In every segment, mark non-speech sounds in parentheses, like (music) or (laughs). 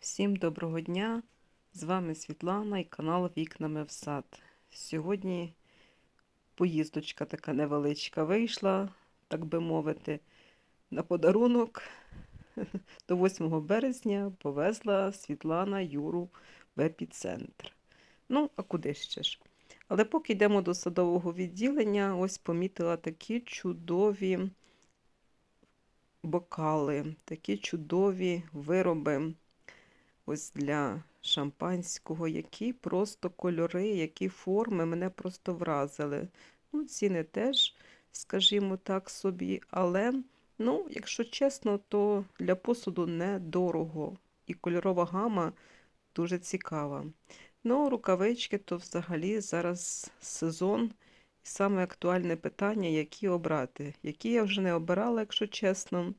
Всім доброго дня! З вами Світлана і канал Вікнами в сад. Сьогодні поїздочка така невеличка вийшла, так би мовити, на подарунок (laughs) до 8 березня повезла Світлана Юру в епіцентр. Ну, а куди ще ж? Але поки йдемо до садового відділення, ось помітила такі чудові бокали, такі чудові вироби ось для шампанського, які просто кольори, які форми мене просто вразили. Ну, ціни теж, скажімо так собі, але, ну, якщо чесно, то для посуду недорого. І кольорова гама дуже цікава. Ну, рукавички то взагалі зараз сезон. І саме актуальне питання, які обрати. Які я вже не обирала, якщо чесно.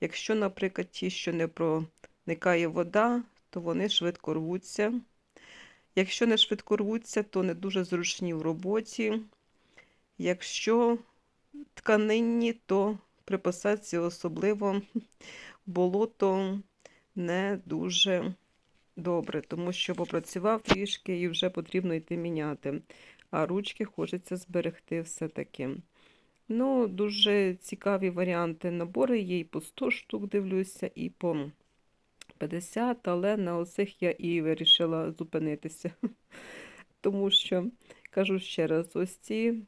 Якщо, наприклад, ті, що не проникає вода, то вони швидко рвуться. Якщо не швидко рвуться, то не дуже зручні в роботі. Якщо тканинні, то при посадці особливо болото не дуже добре, тому що попрацював трішки і вже потрібно йти міняти. А ручки хочеться зберегти все-таки. Ну, дуже цікаві варіанти набори є і по 100 штук дивлюся, і по 50, але на оцих я і вирішила зупинитися. (laughs) Тому що, кажу ще раз, ось ці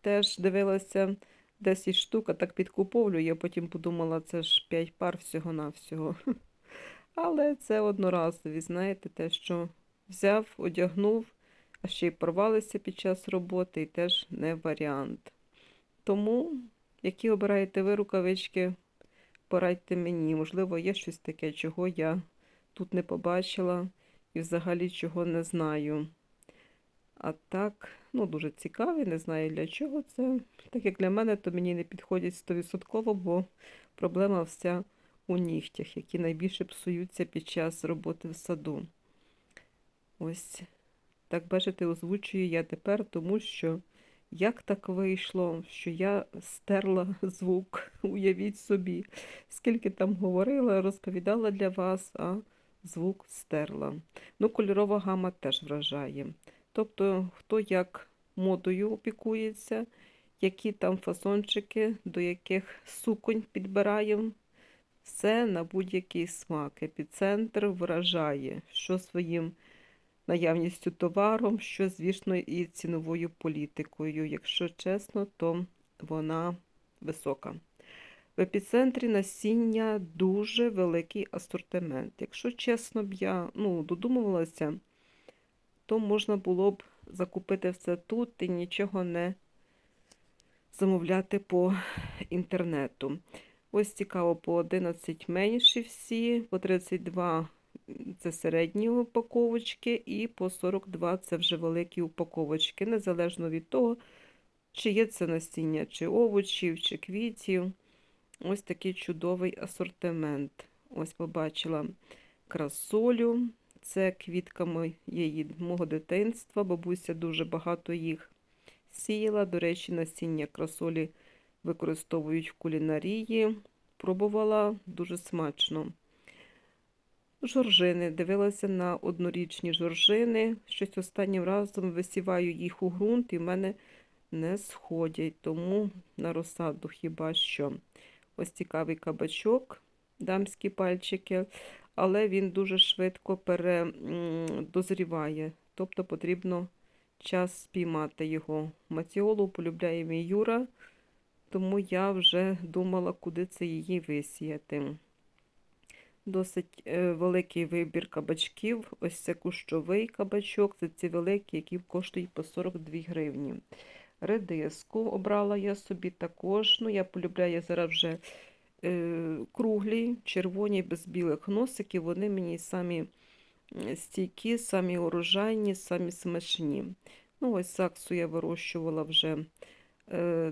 теж дивилася 10 штук, а так підкуповлю. Я потім подумала, це ж 5 пар всього-навсього. (laughs) Але це одноразові, знаєте, те, що взяв, одягнув, а ще й порвалися під час роботи, і теж не варіант. Тому, які обираєте ви рукавички, порадьте мені. Можливо, є щось таке, чого я тут не побачила і взагалі чого не знаю. А так, ну, дуже цікаві, не знаю для чого це. Так як для мене, то мені не підходять 100%, бо проблема вся у нігтях, які найбільше псуються під час роботи в саду. Ось так бачите, озвучую я тепер, тому що. Як так вийшло, що я стерла (laughs) звук, уявіть собі, скільки там говорила, розповідала для вас, а звук стерла. Ну, кольорова гама теж вражає. Тобто, хто як модою опікується, які там фасончики, до яких суконь підбираємо, все на будь-який смак. Епіцентр вражає, що своїм наявністю товаром, що, звісно, і ціновою політикою. Якщо чесно, то вона висока. В епіцентрі насіння дуже великий асортимент. Якщо чесно б я ну, додумувалася, то можна було б закупити все тут і нічого не замовляти по інтернету. Ось цікаво, по 11 менші всі, по 32 це середні упаковочки, і по 42 це вже великі упаковочки, незалежно від того, чи є це насіння, чи овочів, чи квітів. Ось такий чудовий асортимент. Ось побачила красолю. Це квітка моєї, мого дитинства. Бабуся дуже багато їх сіяла. До речі, насіння красолі використовують в кулінарії. Пробувала дуже смачно. Жоржини. Дивилася на однорічні жоржини. Щось останнім разом висіваю їх у ґрунт і в мене не сходять, тому на розсаду хіба що. Ось цікавий кабачок, дамські пальчики, але він дуже швидко передозріває, тобто потрібно час спіймати його. Маціолу полюбляє мій Юра, тому я вже думала, куди це її висіяти. Досить е, великий вибір кабачків. Ось це кущовий кабачок, це ці великі, які коштують по 42 гривні. Редиску обрала я собі також. Ну, Я полюбляю зараз вже е, круглі, червоні, без білих носиків. Вони мені самі стійкі, самі урожайні, самі смачні. Ну, Ось саксу я вирощувала вже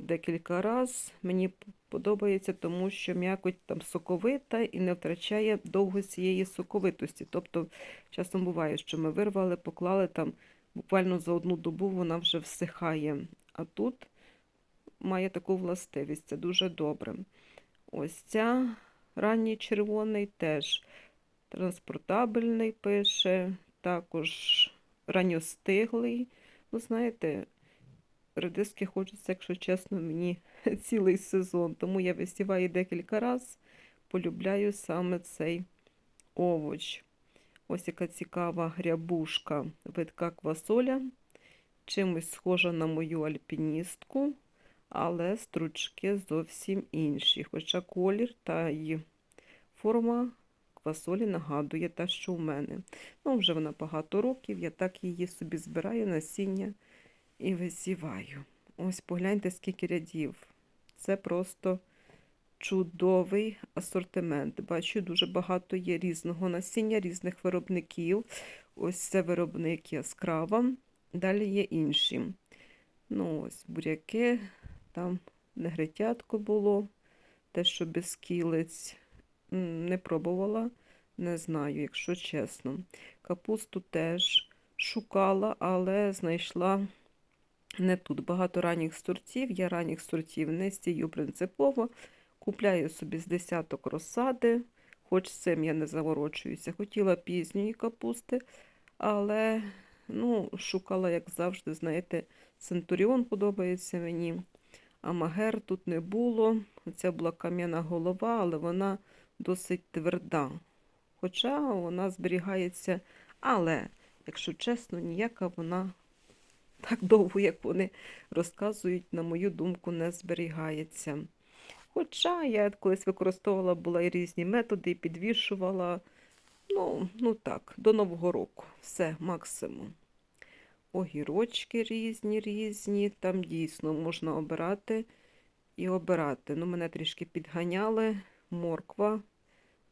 декілька разів. Мені подобається, тому що м'якоть там соковита і не втрачає довго цієї соковитості. Тобто, часом буває, що ми вирвали, поклали там, буквально за одну добу вона вже всихає. А тут має таку властивість, це дуже добре. Ось ця ранній червоний теж транспортабельний пише, також ранньостиглий. Ну, знаєте, редиски хочеться, якщо чесно, мені (laughs) цілий сезон. Тому я висіваю декілька разів, полюбляю саме цей овоч. Ось яка цікава грябушка, видка квасоля. Чимось схожа на мою альпіністку, але стручки зовсім інші. Хоча колір та її форма квасолі нагадує та, що в мене. Ну, вже вона багато років, я так її собі збираю насіння і висіваю. Ось погляньте, скільки рядів. Це просто чудовий асортимент. Бачу, дуже багато є різного насіння, різних виробників. Ось це виробник яскрава. Далі є інші. Ну, ось буряки, там негритятко було, те, що без кілець. Не пробувала, не знаю, якщо чесно. Капусту теж шукала, але знайшла не тут. Багато ранніх сортів. Я ранніх сортів не сію принципово. Купляю собі з десяток розсади, хоч з цим я не заворочуюся. Хотіла пізньої капусти, але ну, шукала, як завжди, знаєте, Центуріон подобається мені. А магер тут не було. Це була кам'яна голова, але вона досить тверда. Хоча вона зберігається, але, якщо чесно, ніяка вона так довго, як вони розказують, на мою думку, не зберігається. Хоча я колись використовувала була і різні методи, і підвішувала. Ну, ну так, до Нового року. Все, максимум. Огірочки різні, різні. Там дійсно можна обирати і обирати. Ну, мене трішки підганяли. Морква,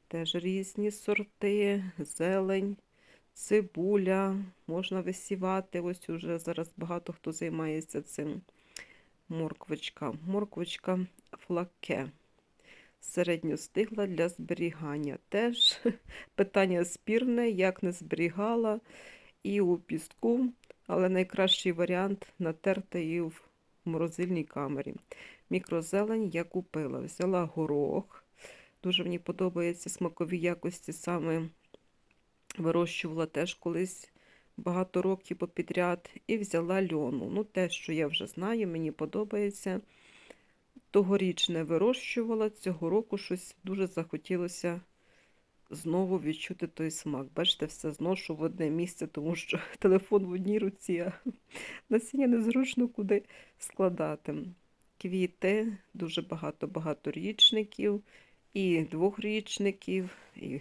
теж різні сорти, зелень, цибуля. Можна висівати. Ось уже зараз багато хто займається цим. Морквочка. Морквочка флаке. Середньостигла для зберігання. Теж (laughs) питання спірне, як не зберігала і у піску, але найкращий варіант натерти її в морозильній камері. Мікрозелень я купила. Взяла горох. Дуже мені подобаються смакові якості, саме вирощувала теж колись багато років попідряд. І взяла льону. Ну, те, що я вже знаю, мені подобається. Тогоріч не вирощувала, цього року щось дуже захотілося знову відчути той смак. Бачите, все зношу в одне місце, тому що (laughs) телефон в одній руці, а насіння незручно куди складати. Квіти, дуже багато багаторічників, і двохрічників, і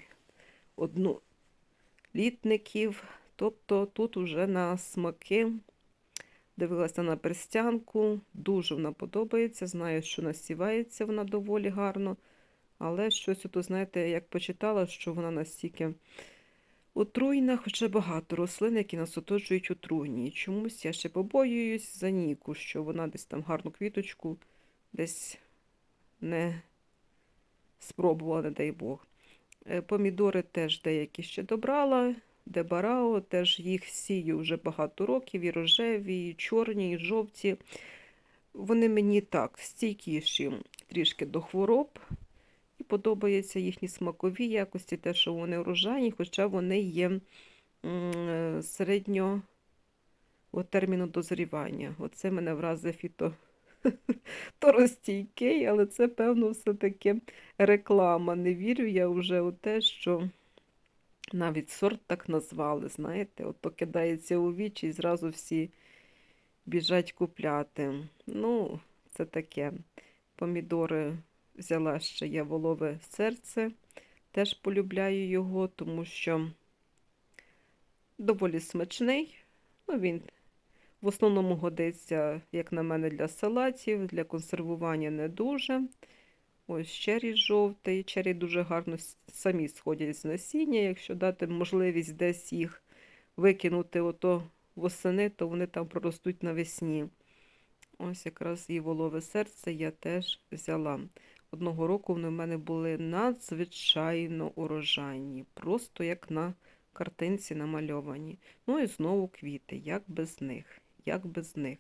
однолітників. Тобто тут уже на смаки дивилася на перстянку, дуже вона подобається. Знаю, що насівається вона доволі гарно. Але щось, ото, знаєте, як почитала, що вона настільки отруйна, хоча багато рослин, які нас оточують отруйні. Чомусь я ще побоююсь за Ніку, що вона десь там гарну квіточку десь не спробувала, не дай Бог. Е, Помідори теж деякі ще добрала. Дебарао, теж їх сію вже багато років, і рожеві, і чорні, і жовті. Вони мені так стійкіші трішки до хвороб. І подобаються їхні смакові якості, те, що вони урожайні, хоча вони є м, середнього терміну дозрівання. Оце мене вразив фіто (laughs) торостійкий, але це, певно, все-таки реклама. Не вірю я вже у те, що навіть сорт так назвали, знаєте, от то кидається у вічі і зразу всі біжать купляти. Ну, це таке. Помідори взяла ще я волове серце. Теж полюбляю його, тому що доволі смачний. Ну, Він в основному годиться, як на мене, для салатів, для консервування не дуже. Ось черрі жовтий. Черрі дуже гарно самі сходять з насіння. Якщо дати можливість десь їх викинути ото восени, то вони там проростуть навесні. Ось якраз і волове серце я теж взяла. Одного року вони в мене були надзвичайно урожайні, просто як на картинці намальовані. Ну і знову квіти, як без них, як без них.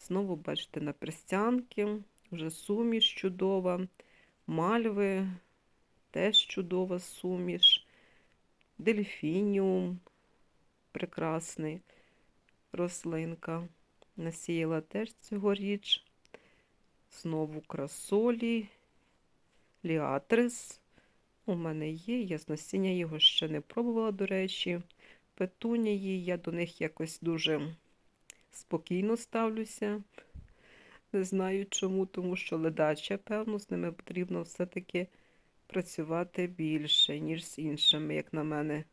Знову, бачите, на перстянки, вже суміш чудова, мальви, теж чудова суміш. дельфініум прекрасний рослинка. Насіяла теж цьогоріч. Знову красолі, ліатрис. У мене є, я з насіння його ще не пробувала, до речі. Петунії, я до них якось дуже спокійно ставлюся. Не знаю чому, тому що ледача, певно, з ними потрібно все-таки працювати більше, ніж з іншими, як на мене,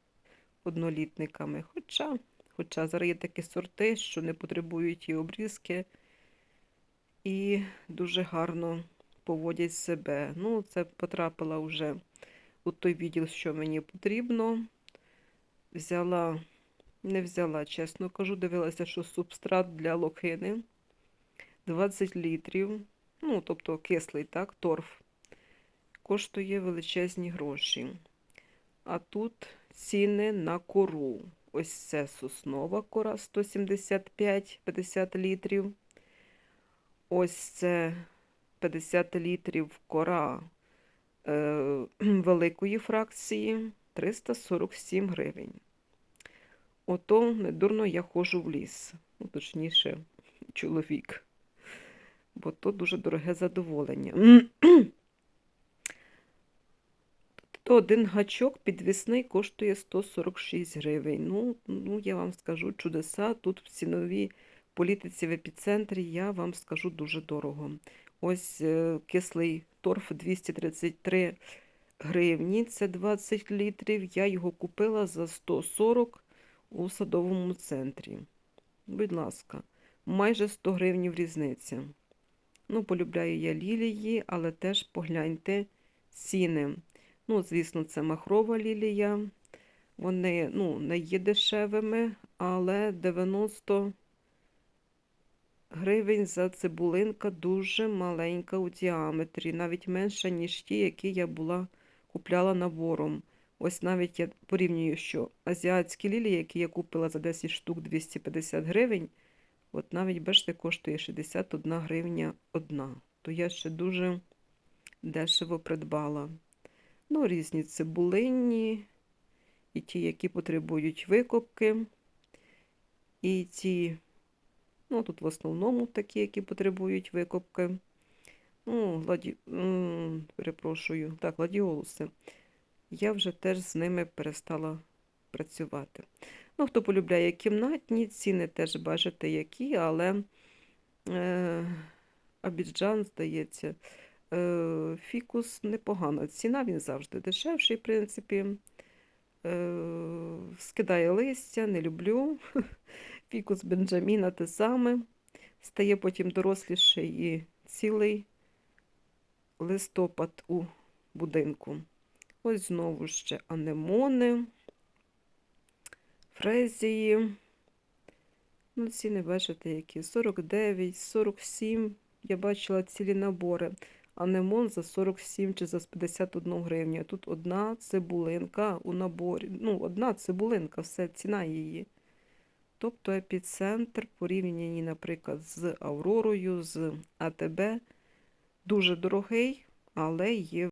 однолітниками. Хоча, хоча зараз є такі сорти, що не потребують і обрізки, і дуже гарно поводять себе. Ну, це потрапила вже у той відділ, що мені потрібно. Взяла, не взяла, чесно кажу, дивилася, що субстрат для лохини 20 літрів, ну, тобто кислий, так, торф, коштує величезні гроші. А тут ціни на кору. Ось це соснова кора 175-50 літрів. Ось це 50 літрів кора е, (clears throat) великої фракції 347 гривень. Ото недурно я ходжу в ліс, ну, точніше, чоловік, бо то дуже дороге задоволення. (clears throat) То один гачок підвісний коштує 146 гривень. Ну, ну, я вам скажу чудеса. Тут в ціновій політиці в епіцентрі я вам скажу дуже дорого. Ось е, кислий торф 233 гривні, це 20 літрів. Я його купила за 140 у садовому центрі. Будь ласка, майже 100 гривень різниця. Ну, полюбляю я лілії, але теж погляньте ціни. Ну, звісно, це махрова лілія. Вони ну, не є дешевими, але 90 гривень за цибулинка дуже маленька у діаметрі, навіть менша, ніж ті, які я була купляла набором. Ось навіть я порівнюю, що азіатські лілії, які я купила за 10 штук 250 гривень, от навіть бачите, коштує 61 гривня одна. То я ще дуже дешево придбала. Ну, різні цибулинні, і ті, які потребують викопки, і ті, ну, тут в основному такі, які потребують викопки. Ну, гладі... перепрошую, так, гладіолуси. Я вже теж з ними перестала працювати. Ну, хто полюбляє кімнатні, ціни теж бачите, які, але е, Абіджан, здається, е, фікус непогана. Ціна він завжди дешевший, в принципі. Е, скидає листя, не люблю. (laughs) Фікус Бенджаміна те саме. Стає потім доросліший і цілий листопад у будинку. Ось знову ще анемони, фрезії. Ну, ціни бачите, які 49, 47. Я бачила цілі набори. Анемон за 47 чи за 51 гривню. Тут одна цибулинка у наборі. Ну, одна цибулинка, все, ціна її. Тобто епіцентр порівняні, наприклад, з Авророю, з АТБ. Дуже дорогий, але є